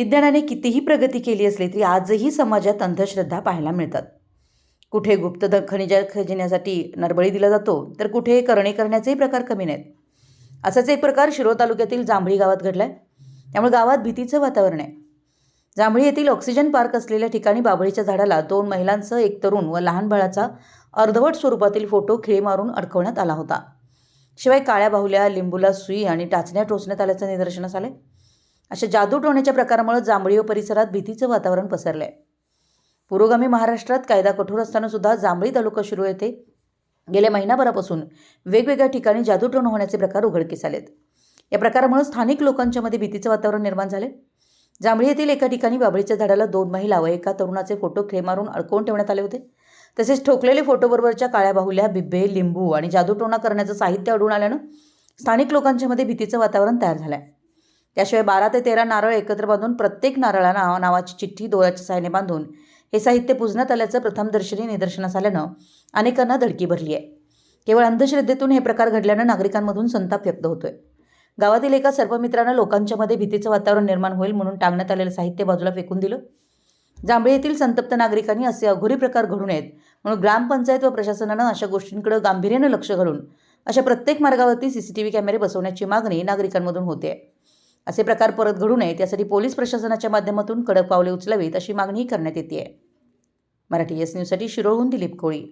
विज्ञानाने कितीही प्रगती केली असली तरी आजही समाजात अंधश्रद्धा पाहायला मिळतात. कुठे गुप्त द खनिज खजिन्यासाठी नरबळी दिला जातो तर कुठे करणे करण्याचेही प्रकार कमी नाहीत. असाच एक प्रकार शिरो तालुक्यातील जांभळी गावात घडला आहे त्यामुळे गावात भीतीचं वातावरण आहे. जांभळी येथील ऑक्सिजन पार्क असलेल्या ठिकाणी बाभळीच्या झाडाला दोन महिलांसह एक तरुण व लहान बाळाचा अर्धवट स्वरूपातील फोटो खिळे मारून अडकवण्यात आला होता. शिवाय काळ्या बाहुल्या लिंबूला सुई आणि टाचण्या टोचण्यात आल्याचं निदर्शनास आले अशा जादू टोण्याच्या प्रकारामुळे जांभळी व परिसरात भीतीचं वातावरण पसरलं आहे पुरोगामी महाराष्ट्रात कायदा कठोर असताना सुद्धा जांभळी तालुका सुरू येथे गेल्या महिनाभरापासून वेगवेगळ्या ठिकाणी जादूटोण होण्याचे प्रकार उघडकीस आलेत. या प्रकारामुळे स्थानिक लोकांच्या मध्ये भीतीचं वातावरण निर्माण झाले जांभळी येथील एका ठिकाणी बाबळीच्या झाडाला दोन महिला व एका तरुणाचे फोटो खेळ मारून अडकवून ठेवण्यात आले होते. तसेच ठोकलेले फोटोबरोबरच्या काळ्या बाहुल्या बिब्बे लिंबू आणि जादूटोणा करण्याचं साहित्य अडून आल्यानं स्थानिक लोकांच्या मध्ये भीतीचं वातावरण तयार झालं आहे त्याशिवाय बारा ते तेरा नारळ एकत्र बांधून प्रत्येक नारळाला नाव नावाची चिठ्ठी दोऱ्याच्या सहाय्याने बांधून हे साहित्य पूजण्यात आल्याचं प्रथमदर्शनी निदर्शनास आल्यानं अनेकांना धडकी भरली आहे. केवळ अंधश्रद्धेतून हे प्रकार घडल्यानं नागरिकांमधून संताप व्यक्त होतोय. गावातील एका सर्पमित्रानं लोकांच्यामध्ये भीतीचं वातावरण निर्माण होईल म्हणून टांगण्यात आलेलं साहित्य बाजूला फेकून दिलं. जांभळी येथील संतप्त नागरिकांनी असे अघोरी प्रकार घडू नयेत म्हणून ग्रामपंचायत व प्रशासनानं अशा गोष्टींकडे गांभीर्यानं लक्ष घालून अशा प्रत्येक मार्गावरती सीसीटीव्ही कॅमेरे बसवण्याची मागणी नागरिकांमधून होते असे प्रकार परत घडू नयेत यासाठी पोलीस प्रशासनाच्या माध्यमातून कडक पावले उचलावीत अशी मागणीही करण्यात येते मराठी एस न्यूजसाठी शिरोळहून दिलीप कोळी.